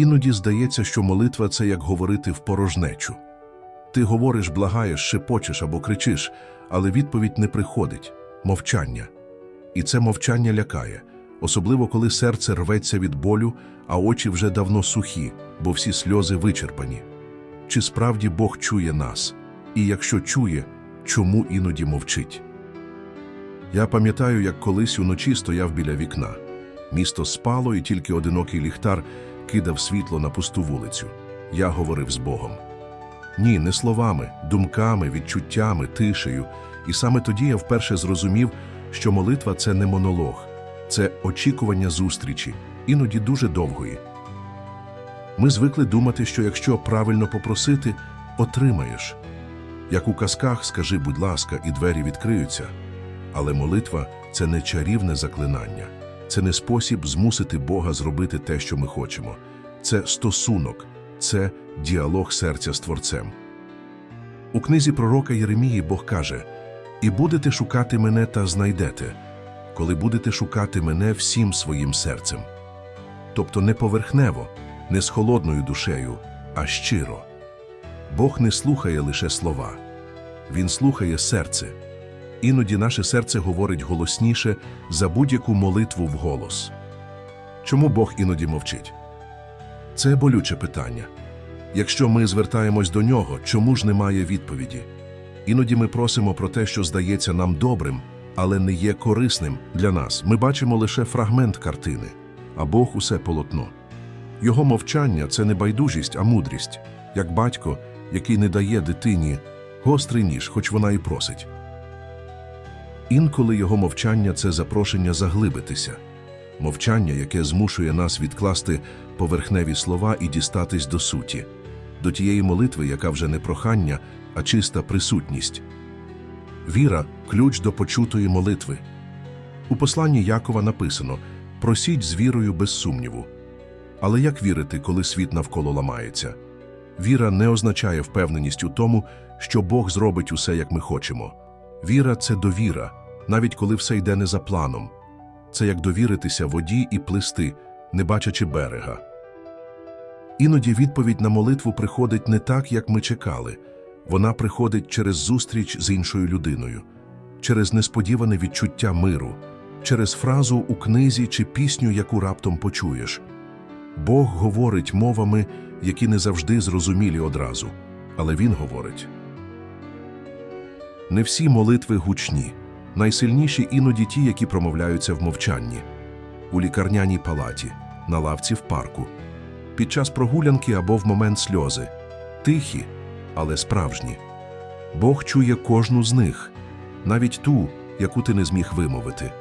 Іноді здається, що молитва це як говорити в порожнечу. Ти говориш, благаєш, шепочеш або кричиш, але відповідь не приходить мовчання. І це мовчання лякає, особливо коли серце рветься від болю, а очі вже давно сухі, бо всі сльози вичерпані. Чи справді Бог чує нас? І якщо чує, чому іноді мовчить? Я пам'ятаю, як колись уночі стояв біля вікна. Місто спало, і тільки одинокий ліхтар кидав світло на пусту вулицю. Я говорив з Богом. Ні, не словами, думками, відчуттями, тишею. І саме тоді я вперше зрозумів, що молитва це не монолог, це очікування зустрічі, іноді дуже довгої. Ми звикли думати, що якщо правильно попросити, отримаєш. Як у казках, скажи, будь ласка, і двері відкриються. Але молитва це не чарівне заклинання, це не спосіб змусити Бога зробити те, що ми хочемо. Це стосунок, це діалог серця з Творцем. У книзі пророка Єремії Бог каже: І будете шукати мене та знайдете, коли будете шукати мене всім своїм серцем. Тобто не поверхнево, не з холодною душею, а щиро. Бог не слухає лише слова, Він слухає серце. Іноді наше серце говорить голосніше за будь-яку молитву вголос. Чому Бог іноді мовчить? Це болюче питання. Якщо ми звертаємось до нього, чому ж немає відповіді? Іноді ми просимо про те, що здається нам добрим, але не є корисним для нас. Ми бачимо лише фрагмент картини, а Бог усе полотно. Його мовчання це не байдужість, а мудрість, як батько, який не дає дитині гострий ніж, хоч вона і просить. Інколи його мовчання це запрошення заглибитися, мовчання, яке змушує нас відкласти поверхневі слова і дістатись до суті, до тієї молитви, яка вже не прохання, а чиста присутність. Віра ключ до почутої молитви. У посланні Якова написано просіть з вірою без сумніву. Але як вірити, коли світ навколо ламається? Віра не означає впевненість у тому, що Бог зробить усе, як ми хочемо. Віра це довіра, навіть коли все йде не за планом. Це як довіритися воді і плисти, не бачачи берега. Іноді відповідь на молитву приходить не так, як ми чекали. Вона приходить через зустріч з іншою людиною, через несподіване відчуття миру, через фразу у книзі чи пісню, яку раптом почуєш. Бог говорить мовами, які не завжди зрозумілі одразу, але Він говорить. Не всі молитви гучні, найсильніші іноді ті, які промовляються в мовчанні, у лікарняній палаті, на лавці в парку, під час прогулянки або в момент сльози, тихі, але справжні. Бог чує кожну з них, навіть ту, яку ти не зміг вимовити.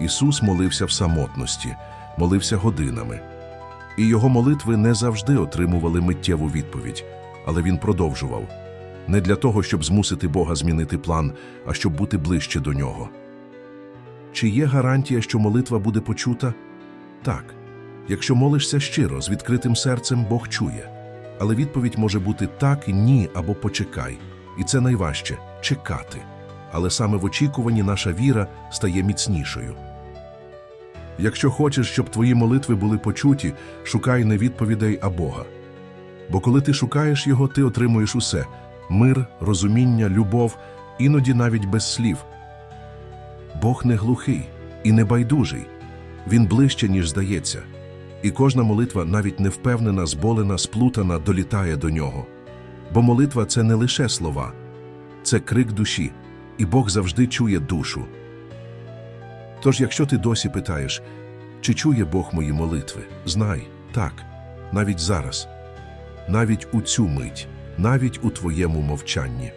Ісус молився в самотності, молився годинами. І його молитви не завжди отримували миттєву відповідь, але він продовжував не для того, щоб змусити Бога змінити план, а щоб бути ближче до нього. Чи є гарантія, що молитва буде почута? Так. Якщо молишся щиро, з відкритим серцем, Бог чує. Але відповідь може бути так, ні або почекай. І це найважче чекати. Але саме в очікуванні наша віра стає міцнішою. Якщо хочеш, щоб твої молитви були почуті, шукай не відповідей, а Бога. Бо коли ти шукаєш Його, ти отримуєш усе мир, розуміння, любов, іноді навіть без слів. Бог не глухий і не байдужий, Він ближче, ніж здається. І кожна молитва, навіть невпевнена, зболена, сплутана, долітає до нього. Бо молитва це не лише слова, це крик душі, і Бог завжди чує душу. Тож, якщо ти досі питаєш, чи чує Бог мої молитви, знай, так, навіть зараз, навіть у цю мить, навіть у твоєму мовчанні.